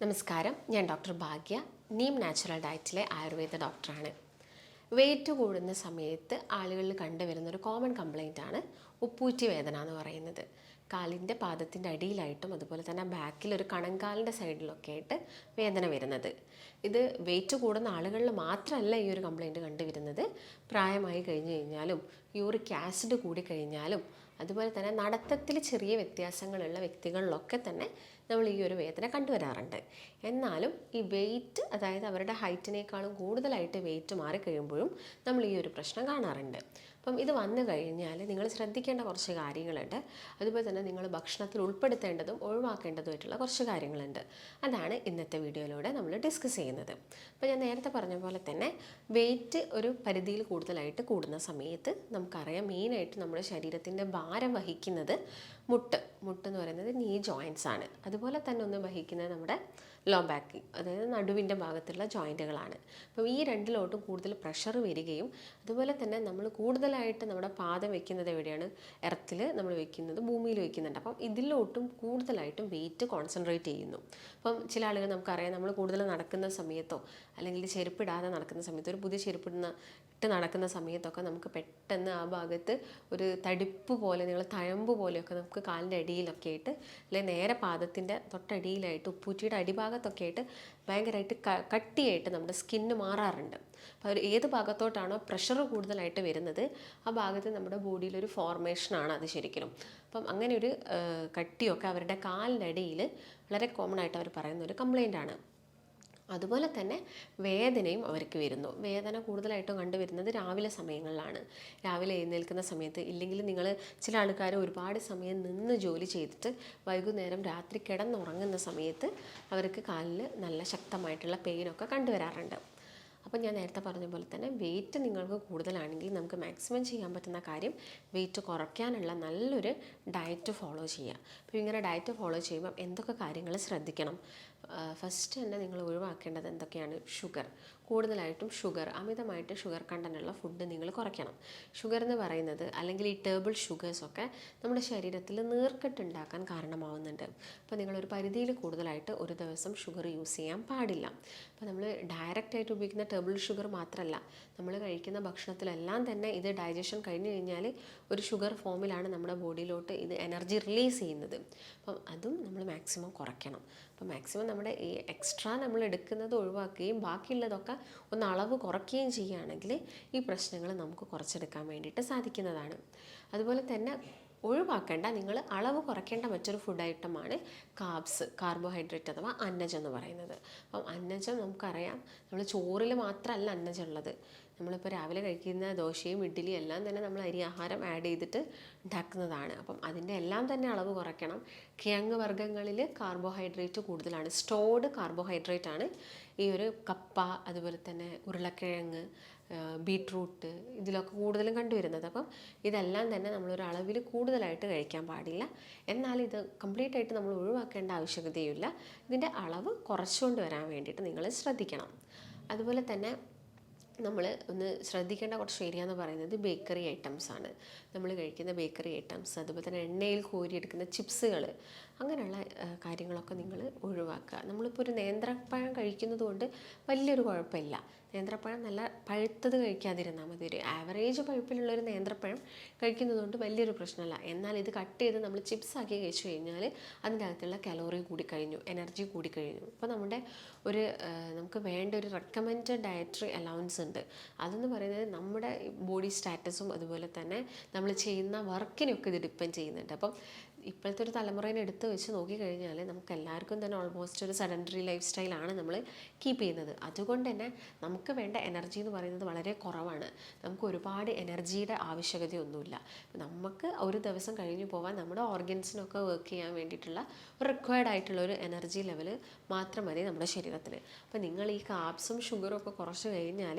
നമസ്കാരം. ഞാൻ ഡോക്ടർ ഭാഗ്യ നീം നാച്ചുറൽ ഡയറ്റിലെ ആയുർവേദ ഡോക്ടറാണ്. വെയിറ്റ് കൂടുന്ന സമയത്ത് ആളുകളിൽ കണ്ടുവരുന്ന ഒരു കോമൺ കംപ്ലൈന്റ് ആണ് ഉപ്പൂറ്റി വേദന എന്ന് പറയുന്നത്. കാലിന്റെ പാദത്തിന്റെ അടിയിലായിട്ടും അതുപോലെ തന്നെ ബാക്കിൽ ഒരു കണങ്കാലിന്റെ സൈഡിലൊക്കെ ആയിട്ട് വേദന വരുന്നത്. ഇത് വെയിറ്റ് കൂടുന്ന ആളുകളിൽ മാത്രമല്ല ഈ ഒരു കംപ്ലൈന്റ് കണ്ടുവരുന്നത്. പ്രായമായി കഴിഞ്ഞു കഴിഞ്ഞാലും യൂറിക് ആസിഡ് കൂടി കഴിഞ്ഞാലും അതുപോലെ തന്നെ നടത്തത്തിൽ ചെറിയ വ്യത്യാസങ്ങളുള്ള വ്യക്തികളിലൊക്കെ തന്നെ നമ്മൾ ഈ ഒരു വേദന കണ്ടുവരാറുണ്ട്. എന്നാലും ഈ വെയിറ്റ് അതായത് അവരുടെ ഹൈറ്റിനേക്കാളും കൂടുതലായിട്ട് വെയിറ്റ് മാറിക്കഴിയുമ്പോഴും നമ്മൾ ഈ ഒരു പ്രശ്നം കാണാറുണ്ട്. അപ്പം ഇത് വന്നു കഴിഞ്ഞാൽ നിങ്ങൾ ശ്രദ്ധിക്കേണ്ട കുറച്ച് കാര്യങ്ങളുണ്ട്. അതുപോലെ തന്നെ നിങ്ങൾ ഭക്ഷണത്തിൽ ഉൾപ്പെടുത്തേണ്ടതും ഒഴിവാക്കേണ്ടതുമായിട്ടുള്ള കുറച്ച് കാര്യങ്ങളുണ്ട്. അതാണ് ഇന്നത്തെ വീഡിയോയിലൂടെ നമ്മൾ ഡിസ്കസ് ചെയ്യുന്നത്. അപ്പോൾ ഞാൻ നേരത്തെ പറഞ്ഞ പോലെ തന്നെ വെയിറ്റ് ഒരു പരിധിയിൽ കൂടുതലായിട്ട് കൂടുന്ന സമയത്ത് നമുക്കറിയാം മെയിനായിട്ട് നമ്മുടെ ശരീരത്തിന്റെ ഭാരം വഹിക്കുന്നത് മുട്ട്. മുട്ട് എന്ന് പറയുന്നത് നീ ജോയിൻസ് ആണ്. അതുപോലെ തന്നെ ഒന്ന് വഹിക്കുന്നത് നമ്മുടെ ലോ ബാക്കിൽ അതായത് നടുവിന്റെ ഭാഗത്തുള്ള ജോയിന്റുകളാണ് അപ്പം ഈ രണ്ടിലോട്ടും കൂടുതൽ പ്രഷർ വരികയും അതുപോലെ തന്നെ നമ്മൾ കൂടുതലായിട്ട് നമ്മുടെ പാദം വെക്കുന്നത് എവിടെയാണ്? എർത്തിൽ നമ്മൾ വെക്കുന്നത് ഭൂമിയിൽ വെക്കുന്നുണ്ട്. അപ്പം ഇതിലോട്ടും കൂടുതലായിട്ടും വെയിറ്റ് കോൺസെൻട്രേറ്റ് ചെയ്യുന്നു. അപ്പം ചില ആളുകൾ നമുക്കറിയാം നമ്മൾ കൂടുതൽ നടക്കുന്ന സമയത്തോ അല്ലെങ്കിൽ ചെരുപ്പിടാതെ നടക്കുന്ന സമയത്തോ ഒരു പുതിയ ചെരുപ്പിടുന്ന ഇട്ട് നടക്കുന്ന സമയത്തൊക്കെ നമുക്ക് പെട്ടെന്ന് ആ ഭാഗത്ത് ഒരു തടിപ്പ് പോലെ നിങ്ങൾ തഴമ്പ് പോലെയൊക്കെ നമുക്ക് കാലിന്റെ അടിയിലൊക്കെ ആയിട്ട് അല്ലെങ്കിൽ നേരെ പാദത്തിന്റെ തൊട്ടടിയിലായിട്ട് ഉപ്പൂറ്റിയുടെ അടിഭാഗത്തൊക്കെ ആയിട്ട് ഭയങ്കരമായിട്ട് കട്ടിയായിട്ട് നമ്മുടെ സ്കിന്ന് മാറാറുണ്ട്. അപ്പോൾ അവർ ഏത് ഭാഗത്തോട്ടാണോ പ്രഷർ കൂടുതലായിട്ട് വരുന്നത് ആ ഭാഗത്ത് നമ്മുടെ ബോഡിയിലൊരു ഫോർമേഷനാണ് അത് ശരിക്കും. അപ്പം അങ്ങനെ ഒരു കട്ടിയൊക്കെ അവരുടെ കാലിനടിയിൽ വളരെ കോമൺ ആയിട്ട് അവർ പറയുന്ന ഒരു കംപ്ലൈന്റ് ആണ്. അതുപോലെ തന്നെ വേദനയും അവർക്ക് വരുന്നു. വേദന കൂടുതലായിട്ടും കണ്ടുവരുന്നത് രാവിലെ സമയങ്ങളിലാണ്. രാവിലെ എഴുന്നേൽക്കുന്ന സമയത്ത് ഇല്ലെങ്കിൽ നിങ്ങൾ ചില ആൾക്കാർ ഒരുപാട് സമയം നിന്ന് ജോലി ചെയ്തിട്ട് വൈകുന്നേരം രാത്രി കിടന്നുറങ്ങുന്ന സമയത്ത് അവർക്ക് കാലിൽ നല്ല ശക്തമായിട്ടുള്ള പെയിനൊക്കെ കണ്ടുവരാറുണ്ട്. അപ്പോൾ ഞാൻ നേരത്തെ പറഞ്ഞ പോലെ തന്നെ വെയിറ്റ് നിങ്ങൾക്ക് കൂടുതലാണെങ്കിൽ നമുക്ക് മാക്സിമം ചെയ്യാൻ പറ്റുന്ന കാര്യം വെയിറ്റ് കുറയ്ക്കാനുള്ള നല്ലൊരു ഡയറ്റ് ഫോളോ ചെയ്യുക. അപ്പോൾ ഇങ്ങനെ ഡയറ്റ് ഫോളോ ചെയ്യുമ്പോൾ എന്തൊക്കെ കാര്യങ്ങൾ ശ്രദ്ധിക്കണം? ഫസ്റ്റ് തന്നെ നിങ്ങൾ ഒഴിവാക്കേണ്ടത് എന്തൊക്കെയാണ്? ഷുഗർ കൂടുതലായിട്ടും ഷുഗർ അമിതമായിട്ട് ഷുഗർ കണ്ടന്റുള്ള ഫുഡ് നിങ്ങൾ കുറയ്ക്കണം. ഷുഗർ എന്ന് പറയുന്നത് അല്ലെങ്കിൽ ഈ ടേബിൾ ഷുഗേഴ്സൊക്കെ നമ്മുടെ ശരീരത്തിൽ നീർക്കെട്ടുണ്ടാക്കാൻ കാരണമാവുന്നുണ്ട്. അപ്പോൾ നിങ്ങളൊരു പരിധിയിൽ കൂടുതലായിട്ട് ഒരു ദിവസം ഷുഗർ യൂസ് ചെയ്യാൻ പാടില്ല. അപ്പോൾ നമ്മൾ ഡയറക്റ്റായിട്ട് ഉപയോഗിക്കുന്ന ടേബിൾ ഷുഗർ മാത്രമല്ല നമ്മൾ കഴിക്കുന്ന ഭക്ഷണത്തിലെല്ലാം തന്നെ ഇത് ഡൈജഷൻ കഴിഞ്ഞ് കഴിഞ്ഞാൽ ഒരു ഷുഗർ ഫോമിലാണ് നമ്മുടെ ബോഡിയിലോട്ട് ഇത് എനർജി റിലീസ് ചെയ്യുന്നത്. അപ്പം അതും നമ്മൾ മാക്സിമം കുറയ്ക്കണം. അപ്പോൾ മാക്സിമം നമ്മുടെ ഈ എക്സ്ട്രാ നമ്മൾ എടുക്കുന്നത് ഒഴിവാക്കുകയും ബാക്കിയുള്ളതൊക്കെ ഒന്ന് അളവ് കുറയ്ക്കുകയും ചെയ്യുകയാണെങ്കിൽ ഈ പ്രശ്നങ്ങൾ നമുക്ക് കുറച്ചെടുക്കാൻ വേണ്ടിയിട്ട് സാധിക്കുന്നതാണ്. അതുപോലെ തന്നെ ഒഴിവാക്കേണ്ട നിങ്ങൾ അളവ് കുറയ്ക്കേണ്ട മറ്റൊരു ഫുഡ് ഐറ്റമാണ് കാബ്സ് കാർബോഹൈഡ്രേറ്റ് അഥവാ അന്നജം എന്ന് പറയുന്നത്. അപ്പം അന്നജം നമുക്കറിയാം നമ്മൾ ചോറിൽ മാത്രമല്ല അന്നജം ഉള്ളത്. നമ്മളിപ്പോൾ രാവിലെ കഴിക്കുന്ന ദോശയും ഇഡ്ഡലിയും എല്ലാം തന്നെ നമ്മൾ അരി ആഹാരം ആഡ് ചെയ്തിട്ട് ഉണ്ടാക്കുന്നതാണ്. അപ്പം അതിന്റെ എല്ലാം തന്നെ അളവ് കുറയ്ക്കണം. കിഴങ്ങ് വർഗങ്ങളിൽ കാർബോഹൈഡ്രേറ്റ് കൂടുതലാണ്. സ്റ്റോർഡ് കാർബോഹൈഡ്രേറ്റ് ആണ്. ഈ ഒരു കപ്പ അതുപോലെ തന്നെ ഉരുളക്കിഴങ്ങ് ബീട്രൂട്ട് ഇതിലൊക്കെ കൂടുതലും കണ്ടുവരുന്നത്. അപ്പം ഇതെല്ലാം തന്നെ നമ്മളൊരു അളവിൽ കൂടുതലായിട്ട് കഴിക്കാൻ പാടില്ല. എന്നാൽ ഇത് കംപ്ലീറ്റ് ആയിട്ട് നമ്മൾ ഒഴിവാക്കേണ്ട ആവശ്യകതയുമില്ല. ഇതിന്റെ അളവ് കുറച്ചുകൊണ്ട് വരാൻ വേണ്ടിയിട്ട് നിങ്ങൾ ശ്രദ്ധിക്കണം. അതുപോലെ തന്നെ നമ്മൾ ഒന്ന് ശ്രദ്ധിക്കേണ്ട കുറച്ച് ഏരിയ എന്ന് പറയുന്നത് ബേക്കറി ഐറ്റംസ് ആണ് നമ്മൾ കഴിക്കുന്ന ബേക്കറി ഐറ്റംസ് അതുപോലെ തന്നെ എണ്ണയിൽ കോരിയെടുക്കുന്ന ചിപ്സുകൾ അങ്ങനെയുള്ള കാര്യങ്ങളൊക്കെ നിങ്ങൾ ഒഴിവാക്കുക. നമ്മളിപ്പോൾ ഒരു നേന്ത്രപ്പഴം കഴിക്കുന്നത് കൊണ്ട് വലിയൊരു കുഴപ്പമില്ല. നേന്ത്രപ്പഴം നല്ല പഴുത്തത് കഴിക്കാതിരുന്നാൽ മതി. ഒരു ആവറേജ് പഴുപ്പിലുള്ള ഒരു നേന്ത്രപ്പഴം കഴിക്കുന്നത് കൊണ്ട് വലിയൊരു പ്രശ്നമല്ല. എന്നാൽ ഇത് കട്ട് ചെയ്ത് നമ്മൾ ചിപ്സ് ആക്കി കഴിച്ചു കഴിഞ്ഞാൽ അതിന്റെ അകത്തുള്ള കലോറി കൂടി കഴിഞ്ഞു എനർജി കൂടി കഴിഞ്ഞു. അപ്പോൾ നമ്മുടെ ഒരു നമുക്ക് വേണ്ട ഒരു റെക്കമെൻഡ് ഡയറ്ററി അലവൻസ് ഉണ്ട്. അതെന്ന് പറയുന്നത് നമ്മുടെ ബോഡി സ്റ്റാറ്റസും അതുപോലെ തന്നെ നമ്മൾ ചെയ്യുന്ന വർക്കിനൊക്കെ ഇത് ഡിപ്പെൻഡ് ചെയ്യുന്നുണ്ട്. അപ്പം ഇപ്പോഴത്തെ ഒരു തലമുറയെ എടുത്ത് വെച്ച് നോക്കിക്കഴിഞ്ഞാൽ നമുക്ക് എല്ലാവർക്കും തന്നെ ഓൾമോസ്റ്റ് ഒരു സെഡന്ററി ലൈഫ് സ്റ്റൈലാണ് നമ്മൾ കീപ്പ് ചെയ്യുന്നത്. അതുകൊണ്ട് തന്നെ നമുക്ക് വേണ്ട എനർജി എന്ന് പറയുന്നത് വളരെ കുറവാണ്. നമുക്ക് ഒരുപാട് എനർജിയുടെ ആവശ്യകതയൊന്നുമില്ല. നമുക്ക് ഒരു ദിവസം കഴിഞ്ഞു പോകാൻ നമ്മുടെ ഓർഗൻസിനൊക്കെ വർക്ക് ചെയ്യാൻ വേണ്ടിയിട്ടുള്ള ഒരു റിക്വയർഡ് ആയിട്ടുള്ള ഒരു എനർജി ലെവൽ മാത്രം മതി നമ്മുടെ ശരീരത്തിന് അപ്പോൾ നിങ്ങൾ ഈ കാപ്സും ഷുഗറും ഒക്കെ കുറച്ച് കഴിഞ്ഞാൽ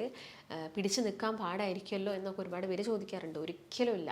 പിടിച്ചു നിൽക്കാൻ പാടായിരിക്കുമല്ലോ എന്നൊക്കെ ഒരുപാട് പേര് ചോദിക്കാറുണ്ട്. ഒരിക്കലും ഇല്ല.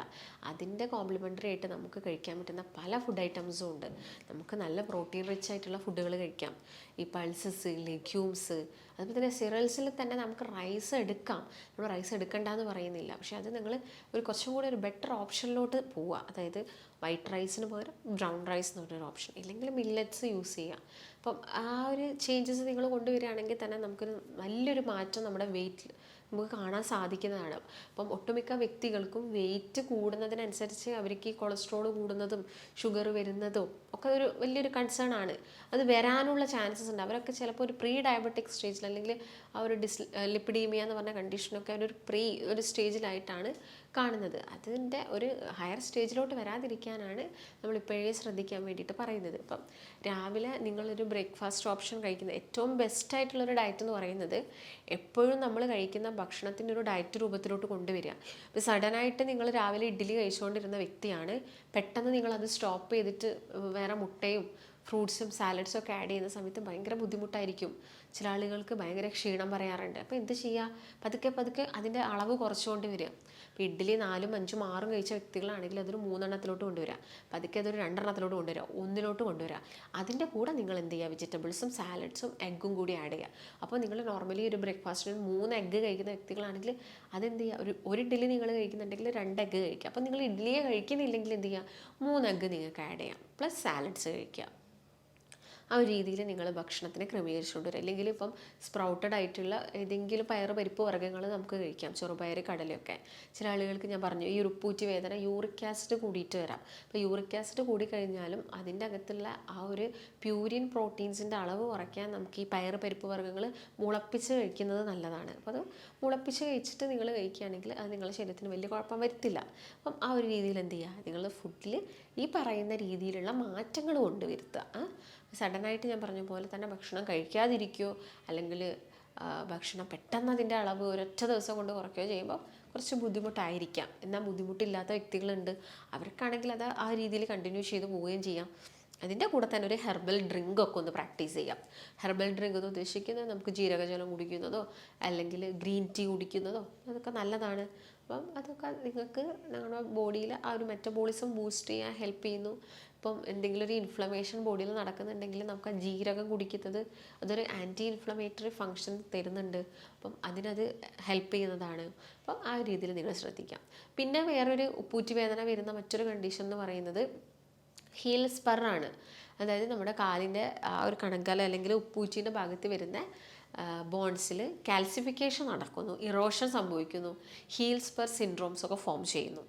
അതിന്റെ കോംപ്ലിമെന്ററി ആയിട്ട് നമുക്ക് കഴിക്കാൻ പറ്റുന്ന പല ഫുഡ് ഐറ്റംസും ഉണ്ട്. നമുക്ക് നല്ല പ്രോട്ടീൻ റിച്ച് ആയിട്ടുള്ള ഫുഡുകൾ കഴിക്കാം. ഈ പൾസസ് ലെഗ്യൂംസ് അതുപോലെ തന്നെ സിറൽസിൽ തന്നെ നമുക്ക് റൈസ് എടുക്കാം. നമ്മൾ റൈസ് എടുക്കണ്ട എന്ന് പറയുന്നില്ല. പക്ഷേ അത് നിങ്ങൾ ഒരു കുറച്ചും കൂടി ഒരു ബെറ്റർ ഓപ്ഷനിലോട്ട് പോവുക അതായത് വൈറ്റ് റൈസിന് പകരം ബ്രൗൺ റൈസ് എന്ന് പറഞ്ഞൊരു ഓപ്ഷൻ ഇല്ലെങ്കിൽ മില്ലറ്റ്സ് യൂസ് ചെയ്യുക അപ്പം ആ ഒരു ചേഞ്ചസ് നിങ്ങൾ കൊണ്ടുവരികയാണെങ്കിൽ തന്നെ നമുക്കൊരു നല്ലൊരു മാറ്റം നമ്മുടെ വെയിറ്റിൽ നമുക്ക് കാണാൻ സാധിക്കുന്നതാണ്. അപ്പം ഒട്ടുമിക്ക വ്യക്തികൾക്കും വെയിറ്റ് കൂടുന്നതിനനുസരിച്ച് അവർക്ക് ഈ കൊളസ്ട്രോൾ കൂടുന്നതും ഷുഗർ വരുന്നതും ഒക്കെ ഒരു വലിയൊരു കൺസേൺ ആണ്. അത് വരാനുള്ള ചാൻസസ് ഉണ്ട്. അവരൊക്കെ ചിലപ്പോൾ ഒരു പ്രീ ഡയബറ്റിക് സ്റ്റേജിൽ അല്ലെങ്കിൽ ആ ഒരു ഡിസ് ലിപ്പിഡീമിയ എന്ന് പറഞ്ഞ കണ്ടീഷനൊക്കെ അവരൊരു പ്രീ ഒരു സ്റ്റേജിലായിട്ടാണ് കാണുന്നത്. അതിന്റെ ഒരു ഹയർ സ്റ്റേജിലോട്ട് വരാതിരിക്കാനാണ് നമ്മൾ ഇപ്പോഴേ ശ്രദ്ധിക്കാൻ വേണ്ടിയിട്ട് പറയുന്നത്. ഇപ്പം രാവിലെ നിങ്ങളൊരു ബ്രേക്ക്ഫാസ്റ്റ് ഓപ്ഷൻ കഴിക്കുന്ന ഏറ്റവും ബെസ്റ്റ് ആയിട്ടുള്ളൊരു ഡയറ്റ് എന്ന് പറയുന്നത് എപ്പോഴും നമ്മൾ കഴിക്കുന്ന ഭക്ഷണത്തിന്റെ ഒരു ഡയറ്റ് രൂപത്തിലോട്ട് കൊണ്ടുവരിക. ഇപ്പോൾ സഡനായിട്ട് നിങ്ങൾ രാവിലെ ഇഡ്ഡലി കഴിച്ചുകൊണ്ടിരുന്ന വ്യക്തിയാണ്. പെട്ടെന്ന് നിങ്ങളത് സ്റ്റോപ്പ് ചെയ്തിട്ട് വേറെ മുട്ടയും ഫ്രൂട്ട്സും സാലഡ്സും ഒക്കെ ആഡ് ചെയ്യുന്ന സമയത്ത് ഭയങ്കര ബുദ്ധിമുട്ടായിരിക്കും. ചില ആളുകൾക്ക് ഭയങ്കര ക്ഷീണം പറയാറുണ്ട്. അപ്പോൾ എന്ത് ചെയ്യുക? പതുക്കെ പതുക്കെ അതിന്റെ അളവ് കുറച്ചുകൊണ്ട് വരിക. ഇപ്പോൾ ഇഡ്ഡലി നാലും അഞ്ചും ആറും കഴിച്ച വ്യക്തികളാണെങ്കിൽ അതൊരു മൂന്നെണ്ണത്തിലോട്ട് കൊണ്ടുവരിക പതുക്കെ അതൊരു രണ്ടെണ്ണത്തിലോട്ട് കൊണ്ടുവരിക ഒന്നിലോട്ട് കൊണ്ടുവരിക അതിന്റെ കൂടെ നിങ്ങൾ എന്ത് ചെയ്യുക? വെജിറ്റബിൾസും സാലഡ്സും എഗ്ഗും കൂടി ആഡ് ചെയ്യുക. അപ്പോൾ നിങ്ങൾ നോർമലി ഒരു ബ്രേക്ക്ഫാസ്റ്റിന് മൂന്ന് എഗ്ഗ് കഴിക്കുന്ന വ്യക്തികളാണെങ്കിൽ അതെന്ത് ചെയ്യുക? ഒരു ഒരു ഇഡ്ഡലി നിങ്ങൾ കഴിക്കുന്നുണ്ടെങ്കിൽ രണ്ട് എഗ്ഗ് കഴിക്കുക. അപ്പോൾ നിങ്ങൾ ഇഡ്ഡലിയെ കഴിക്കുന്നില്ലെങ്കിൽ എന്ത് ചെയ്യുക? മൂന്ന് എഗ്ഗ് നിങ്ങൾക്ക് ആഡ് ചെയ്യാം. പ്ലസ് സാലഡ്സ് കഴിക്കുക. ആ ഒരു രീതിയിൽ നിങ്ങൾ ഭക്ഷണത്തിന് ക്രമീകരിച്ചുകൊണ്ട് വരും അല്ലെങ്കിൽ ഇപ്പം സ്പ്രൗട്ടഡ് ആയിട്ടുള്ള ഏതെങ്കിലും പയർ പരിപ്പ് വർഗങ്ങൾ നമുക്ക് കഴിക്കാം. ചെറുപയർ കടലയൊക്കെ. ചില ആളുകൾക്ക് ഞാൻ പറഞ്ഞു ഈ ഉപ്പൂറ്റി വേദന യൂറിക് ആസിഡ് കൂടിയിട്ട് വരാം. അപ്പോൾ യൂറിക് ആസിഡ് കൂടിക്കഴിഞ്ഞാലും അതിന്റെ അകത്തുള്ള ആ ഒരു പ്യൂരിൻ പ്രോട്ടീൻസിന്റെ അളവ് കുറയ്ക്കാൻ നമുക്ക് ഈ പയർ പരിപ്പ് വർഗങ്ങൾ മുളപ്പിച്ച് കഴിക്കുന്നത് നല്ലതാണ്. അപ്പോൾ അത് മുളപ്പിച്ച് കഴിച്ചിട്ട് നിങ്ങൾ കഴിക്കുകയാണെങ്കിൽ അത് നിങ്ങളുടെ ശരീരത്തിന് വലിയ കുഴപ്പം വരുത്തില്ല. അപ്പം ആ ഒരു രീതിയിൽ എന്ത് ചെയ്യുക? നിങ്ങൾ ഫുഡിൽ ഈ പറയുന്ന രീതിയിലുള്ള മാറ്റങ്ങൾ കൊണ്ടുവരുത്തുക. സഡനായിട്ട് ഞാൻ പറഞ്ഞ പോലെ തന്നെ ഭക്ഷണം കഴിക്കാതിരിക്കുകയോ അല്ലെങ്കിൽ ഭക്ഷണം പെട്ടെന്ന് അതിന്റെ അളവ് ഒരൊറ്റ ദിവസം കൊണ്ട് കുറയ്ക്കുകയോ ചെയ്യുമ്പോൾ കുറച്ച് ബുദ്ധിമുട്ടായിരിക്കാം. എന്നാൽ ബുദ്ധിമുട്ടില്ലാത്ത വ്യക്തികളുണ്ട്. അവർക്കാണെങ്കിൽ അത് ആ രീതിയിൽ കണ്ടിന്യൂ ചെയ്ത് പോവുകയും ചെയ്യാം. അതിന്റെ കൂടെ തന്നെ ഒരു ഹെർബൽ ഡ്രിങ്ക് ഒക്കെ ഒന്ന് പ്രാക്ടീസ് ചെയ്യാം. ഹെർബൽ ഡ്രിങ്ക് എന്ന് ഉദ്ദേശിക്കുന്നത് നമുക്ക് ജീരകജലം കുടിക്കുന്നതോ അല്ലെങ്കിൽ ഗ്രീൻ ടീ കുടിക്കുന്നതോ അതൊക്കെ നല്ലതാണ്. അപ്പം അതൊക്കെ നിങ്ങൾക്ക് നിങ്ങളുടെ ബോഡിയിൽ ആ ഒരു മെറ്റബോളിസം ബൂസ്റ്റ് ചെയ്യാൻ ഹെൽപ്പ് ചെയ്യുന്നു. ഇപ്പം എന്തെങ്കിലും ഒരു ഇൻഫ്ലമേഷൻ ബോഡിയിൽ നടക്കുന്നുണ്ടെങ്കിൽ നമുക്ക് ആ ജീരകം കുടിക്കുന്നത് അതൊരു ആന്റി ഇൻഫ്ലമേറ്ററി ഫങ്ഷൻ തരുന്നുണ്ട്. അപ്പം അതിനത് ഹെൽപ്പ് ചെയ്യുന്നതാണ്. അപ്പം ആ ഒരു രീതിയിൽ നിങ്ങൾ ശ്രദ്ധിക്കാം. പിന്നെ വേറൊരു ഉപ്പൂറ്റി വേദന വരുന്ന മറ്റൊരു കണ്ടീഷൻ എന്ന് പറയുന്നത് ഹീൽ സ്പറാണ് അതായത് നമ്മുടെ കാലിന്റെ ആ ഒരു കണങ്കല അല്ലെങ്കിൽ ഉപ്പൂച്ചീന്റെ ഭാഗത്ത് വരുന്ന ബോൺസിൽ കാൽസിഫിക്കേഷൻ നടക്കുന്നു. ഇറോഷൻ സംഭവിക്കുന്നു. ഹീൽ സ്പർ സിൻഡ്രോംസ് ഒക്കെ ഫോം ചെയ്യുന്നു.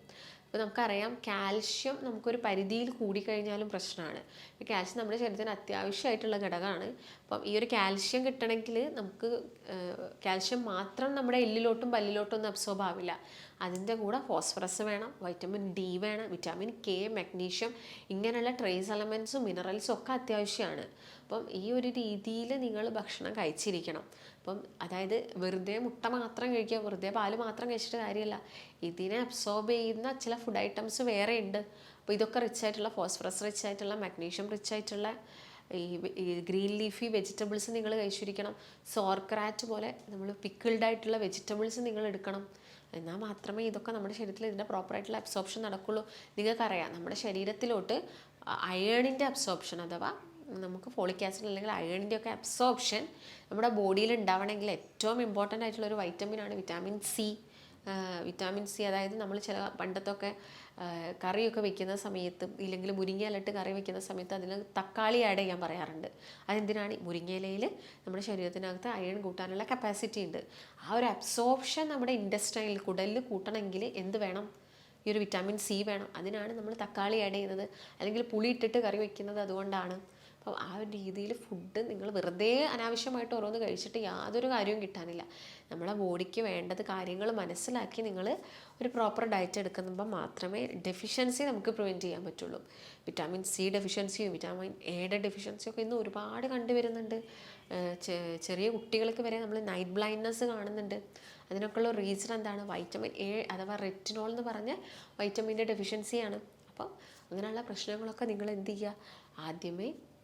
അപ്പോൾ നമുക്കറിയാം കാൽഷ്യം നമുക്കൊരു പരിധിയിൽ കൂടിക്കഴിഞ്ഞാലും പ്രശ്നമാണ്. ഇപ്പോൾ കാൽഷ്യം നമ്മുടെ ശരീരത്തിന് അത്യാവശ്യമായിട്ടുള്ള ഘടകമാണ്. അപ്പം ഈ ഒരു കാൽഷ്യം കിട്ടണമെങ്കിൽ നമുക്ക് കാൽഷ്യം മാത്രം നമ്മുടെ എല്ലിലോട്ടും പല്ലിലോട്ടും ഒന്നും അബ്സോർബ് ആവില്ല. അതിന്റെ കൂടെ ഫോസ്ഫറസ് വേണം വൈറ്റമിൻ ഡി വേണം വിറ്റാമിൻ കെ മഗ്നീഷ്യം ഇങ്ങനെയുള്ള ട്രേസ് എലമെൻസും മിനറൽസും ഒക്കെ അത്യാവശ്യമാണ്. അപ്പം ഈ ഒരു രീതിയിൽ നിങ്ങൾ ഭക്ഷണം കഴിച്ചിരിക്കണം. അപ്പം അതായത് വെറുതെ മുട്ട മാത്രം കഴിക്കുക വെറുതെ പാൽ മാത്രം കഴിച്ചിട്ട് കാര്യമല്ല. ഇതിനെ അബ്സോർബ് ചെയ്യുന്ന ചില ഫുഡ് ഐറ്റംസ് വേറെ ഉണ്ട്. അപ്പോൾ ഇതൊക്കെ റിച്ച് ആയിട്ടുള്ള ഫോസ്ഫറസ് റിച്ച് ആയിട്ടുള്ള മഗ്നീഷ്യം റിച്ച് ആയിട്ടുള്ള ഈ ഗ്രീൻ ലീഫി വെജിറ്റബിൾസ് നിങ്ങൾ കഴിച്ചിരിക്കണം. സോർക്രാറ്റ് പോലെ നമ്മൾ പിക്കിൾഡ് ആയിട്ടുള്ള വെജിറ്റബിൾസ് നിങ്ങൾ എടുക്കണം. എന്നാൽ മാത്രമേ ഇതൊക്കെ നമ്മുടെ ശരീരത്തിൽ ഇതിന്റെ പ്രോപ്പറായിട്ടുള്ള അബ്സോർപ്ഷൻ നടക്കുള്ളൂ. നിങ്ങൾക്കറിയാം നമ്മുടെ ശരീരത്തിലോട്ട് അയേണിന്റെ അബ്സോർപ്ഷൻ അഥവാ നമുക്ക് ഫോളിക് ആസിഡ് അല്ലെങ്കിൽ അയേണിന്റെ ഒക്കെ അബ്സോർപ്ഷൻ നമ്മുടെ ബോഡിയിൽ ഉണ്ടാവണമെങ്കിൽ ഏറ്റവും ഇമ്പോർട്ടന്റ് ആയിട്ടുള്ള ഒരു വൈറ്റമിനാണ് വിറ്റാമിൻ സി വിറ്റാമിൻ സി അതായത് നമ്മൾ ചില പണ്ടത്തൊക്കെ കറിയൊക്കെ വെക്കുന്ന സമയത്ത് ഇല്ലെങ്കിൽ മുരിങ്ങയിലിട്ട് കറി വെക്കുന്ന സമയത്ത് അതിൽ തക്കാളി ആഡ് ചെയ്യാൻ പറയാറുണ്ട്. അതെന്തിനാണ്? മുരിങ്ങയിലയിൽ നമ്മുടെ ശരീരത്തിനകത്ത് അയൺ കൂട്ടാനുള്ള കപ്പാസിറ്റി ഉണ്ട്. ആ ഒരു അബ്സോർപ്ഷൻ നമ്മുടെ ഇൻഡസ്ട്രൈനിൽ കുടലിൽ കൂട്ടണമെങ്കിൽ എന്ത് വേണം? ഈ ഒരു വിറ്റാമിൻ സി വേണം. അതിനാണ് നമ്മൾ തക്കാളി ആഡ് ചെയ്യുന്നത്. അല്ലെങ്കിൽ പുളി ഇട്ടിട്ട് കറി വെക്കുന്നത് അതുകൊണ്ടാണ്. അപ്പോൾ ആ ഒരു രീതിയിൽ ഫുഡ് നിങ്ങൾ വെറുതെ അനാവശ്യമായിട്ട് ഓരോന്ന് കഴിച്ചിട്ട് യാതൊരു കാര്യവും കിട്ടാനില്ല. നമ്മളെ ബോഡിക്ക് വേണ്ടത് കാര്യങ്ങൾ മനസ്സിലാക്കി നിങ്ങൾ ഒരു പ്രോപ്പർ ഡയറ്റ് എടുക്കുമ്പോൾ മാത്രമേ ഡെഫിഷ്യൻസി നമുക്ക് പ്രിവെന്റ് ചെയ്യാൻ പറ്റുള്ളൂ. വിറ്റാമിൻ സി ഡെഫിഷ്യൻസിയും വിറ്റാമിൻ എയുടെ ഡെഫിഷ്യൻസിയും ഒക്കെ ഇന്ന് ഒരുപാട് കണ്ടുവരുന്നുണ്ട്. ചെറിയ കുട്ടികൾക്ക് വരെ നമ്മൾ നൈറ്റ് ബ്ലൈൻഡ്നെസ് കാണുന്നുണ്ട്. അതിനൊക്കെയുള്ള റീസൺ എന്താണ്? വൈറ്റമിൻ എ അഥവാ റെറ്റിനോൾ എന്ന് പറഞ്ഞ വൈറ്റമിന്റെ ഡെഫിഷ്യൻസിയാണ്. അപ്പോൾ അങ്ങനെയുള്ള പ്രശ്നങ്ങളൊക്കെ നിങ്ങൾ എന്ത് ചെയ്യുക? ആദ്യമേ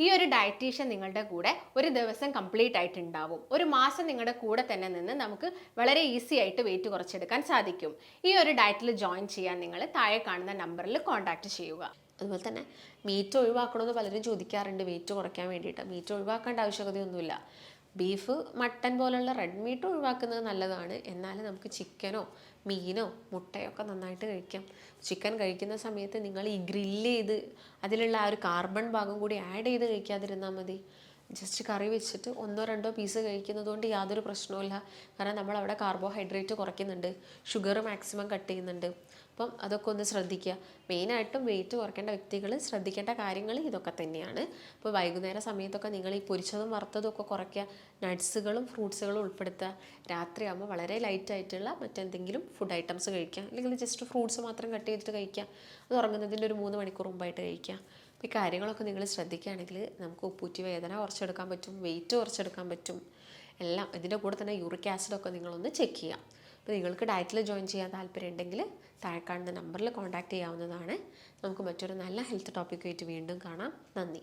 ഈ ഒരു ഡയറ്റീഷ്യൻ നിങ്ങളുടെ കൂടെ ഒരു ദിവസം കംപ്ലീറ്റ് ആയിട്ട് ഉണ്ടാവും ഒരു മാസം നിങ്ങളുടെ കൂടെ തന്നെ നിന്ന് നമുക്ക് വളരെ ഈസി ആയിട്ട് വെയിറ്റ് കുറച്ചെടുക്കാൻ സാധിക്കും. ഈ ഒരു ഡയറ്റിൽ ജോയിൻ ചെയ്യാൻ നിങ്ങൾ താഴെ കാണുന്ന നമ്പറിൽ കോൺടാക്ട് ചെയ്യുക. അതുപോലെ തന്നെ മീറ്റ് ഒഴിവാക്കണമെന്ന് പലരും ചോദിക്കാറുണ്ട്. വെയിറ്റ് കുറയ്ക്കാൻ വേണ്ടിയിട്ട്. മീറ്റ് ഒഴിവാക്കേണ്ട ആവശ്യകതയൊന്നുമില്ല. ബീഫ് മട്ടൻ പോലുള്ള റെഡ് മീറ്റ് ഒഴിവാക്കുന്നത് നല്ലതാണ്. എന്നാൽ നമുക്ക് ചിക്കനോ മീനോ മുട്ടയോ ഒക്കെ നന്നായിട്ട് കഴിക്കാം. ചിക്കൻ കഴിക്കുന്ന സമയത്ത് നിങ്ങൾ ഈ ഗ്രില്ല് ചെയ്ത് അതിലുള്ള ആ ഒരു കാർബൺ ഭാഗം കൂടി ആഡ് ചെയ്ത് കഴിക്കാതിരുന്നാൽ മതി. ജസ്റ്റ് കറി വെച്ചിട്ട് ഒന്നോ രണ്ടോ പീസ് കഴിക്കുന്നതുകൊണ്ട് യാതൊരു പ്രശ്നവുമില്ല. കാരണം നമ്മൾ അവിടെ കാർബോഹൈഡ്രേറ്റ് കുറയ്ക്കുന്നുണ്ട്. ഷുഗർ മാക്സിമം കട്ട് ചെയ്യുന്നുണ്ട്. അപ്പം അതൊക്കെ ഒന്ന് ശ്രദ്ധിക്കുക. മെയിനായിട്ടും വെയിറ്റ് കുറയ്ക്കേണ്ട വ്യക്തികൾ ശ്രദ്ധിക്കേണ്ട കാര്യങ്ങൾ ഇതൊക്കെ തന്നെയാണ്. അപ്പോൾ വൈകുന്നേര സമയത്തൊക്കെ നിങ്ങൾ ഈ പൊരിച്ചതും വറുത്തതും ഒക്കെ കുറയ്ക്കുക. നട്ട്സുകളും ഫ്രൂട്ട്സുകളും ഉൾപ്പെടുത്തുക. രാത്രിയാകുമ്പോൾ വളരെ ലൈറ്റ് ആയിട്ടുള്ള മറ്റെന്തെങ്കിലും ഫുഡ് ഐറ്റംസ് കഴിക്കുക. അല്ലെങ്കിൽ ജസ്റ്റ് ഫ്രൂട്ട്സ് മാത്രം കട്ട് ചെയ്തിട്ട് കഴിക്കുക. അത് ഉറങ്ങുന്നതിന്റെ ഒരു മൂന്ന് മണിക്കൂർ മുമ്പായിട്ട് കഴിക്കുക. ഈ കാര്യങ്ങളൊക്കെ നിങ്ങൾ ശ്രദ്ധിക്കുകയാണെങ്കിൽ നമുക്ക് ഉപ്പൂറ്റി വേദന കുറച്ചെടുക്കാൻ പറ്റും വെയിറ്റ് കുറച്ചെടുക്കാൻ പറ്റും. എല്ലാം ഇതിന്റെ കൂടെ തന്നെ യൂറിക് ആസിഡൊക്കെ നിങ്ങളൊന്ന് ചെക്ക് ചെയ്യാം അപ്പോൾ നിങ്ങൾക്ക് ഡയറ്റിൽ ജോയിൻ ചെയ്യാൻ താല്പര്യം ഉണ്ടെങ്കിൽ താഴെ കാണുന്ന നമ്പറിൽ കോൺടാക്റ്റ് ചെയ്യാവുന്നതാണ്. നമുക്ക് മറ്റൊരു നല്ല ഹെൽത്ത് ടോപ്പിക്കായിട്ട് വീണ്ടും കാണാം. നന്ദി.